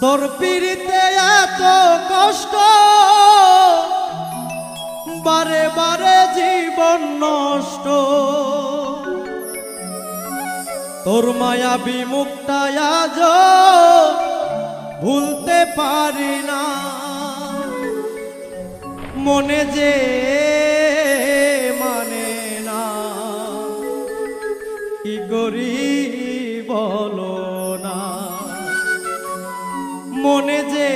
তোর পিড়িতে এত কষ্ট? বারে বারে জীবন নষ্ট। তোর মায়া বিমুক্তায় আজ ভুলতে পারি না। মনে যে মানে না। কি করি? মনে যে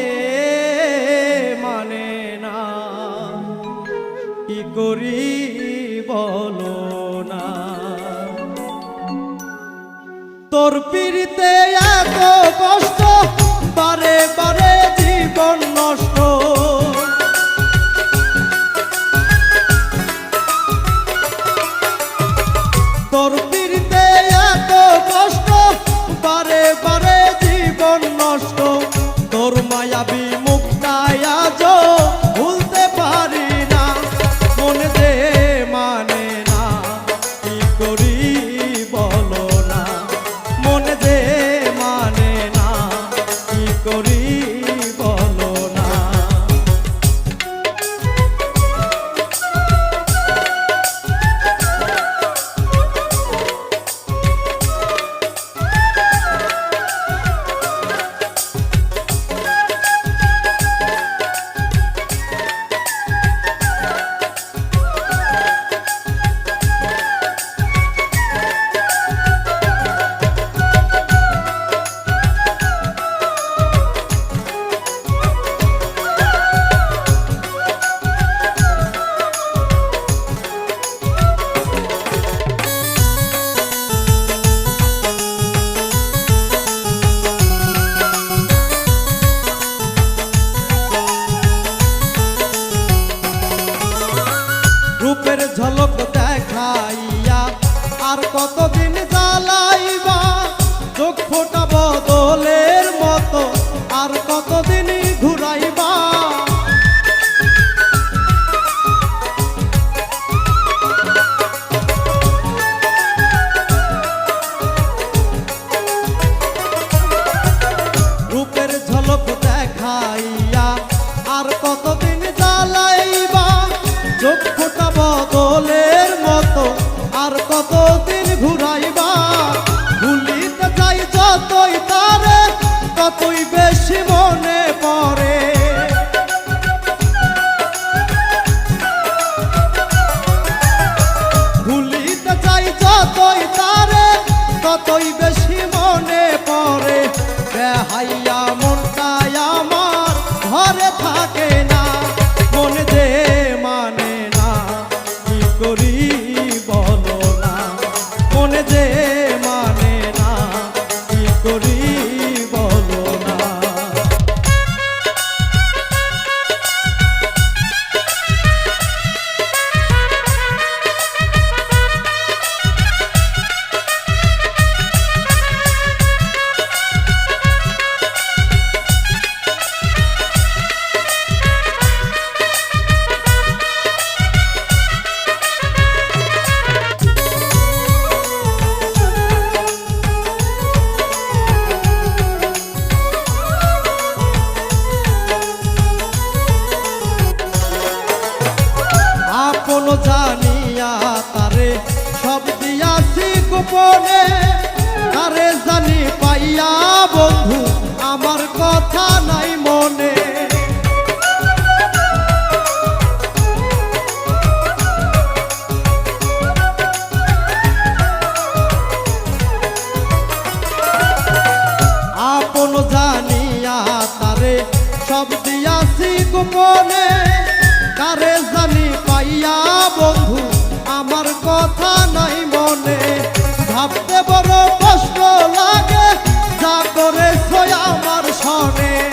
মানে না। কি করি বলো না। তোর পিড়িতে এত কষ্ট বারে বারে কত ততই জানিয়া তারে, সব দিয়াছি গোপনে। তারে জানি পাইয়া বন্ধু, আমার কথা নাই মনে। আপন জানিয়া তারে, সব দিয়াছি গোপনে। কারে জানি পাইয়া বন্ধু, আমার কথা নাই মনে। ভাবতে বড় কষ্ট লাগে, যা করেছ আমার সনে।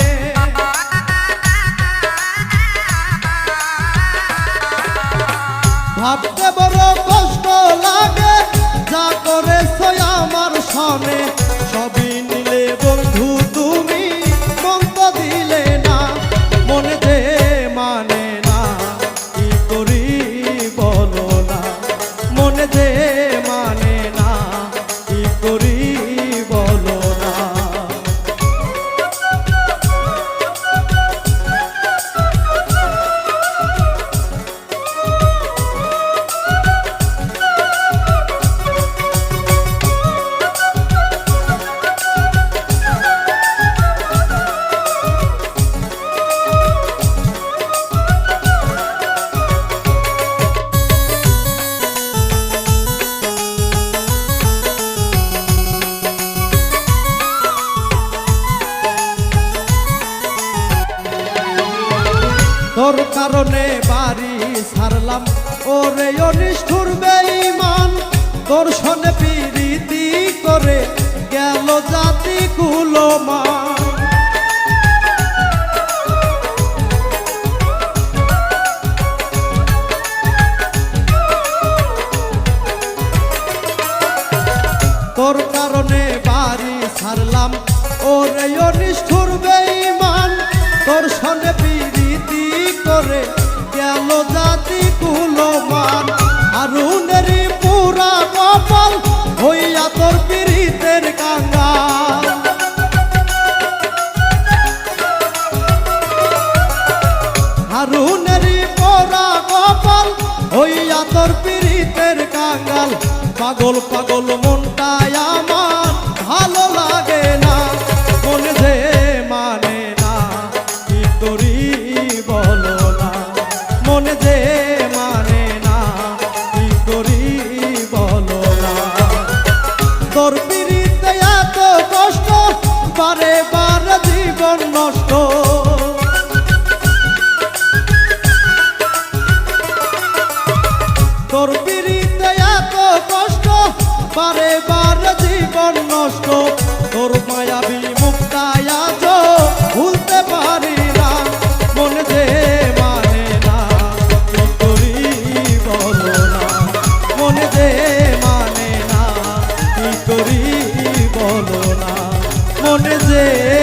কারণে বাড়ি ছাড়লাম। ওরে অনিষ্ঠুর বেঈমান তোর সনে পিরিতি করে গেল জাতি কুলমান তোর কারণে বাড়ি ছাড়লাম। ওরে অনিষ্ঠুর বেঈমান তোর সনে পিরিতি করে গেল জাতি কুলমান আরুনেরই পুরা কপাল হইয়া তোর পিরিতের কাঙ্গাল। হারুনেরই পোড়া কপাল হইয়া তোর পিরিতের কাঙ্গাল। পাগল পাগল মনটাই বারে বার জীবন নষ্ট। তোর পিড়িতে এত কষ্ট বারে বার জীবন নষ্ট। তোর মায়াবী মন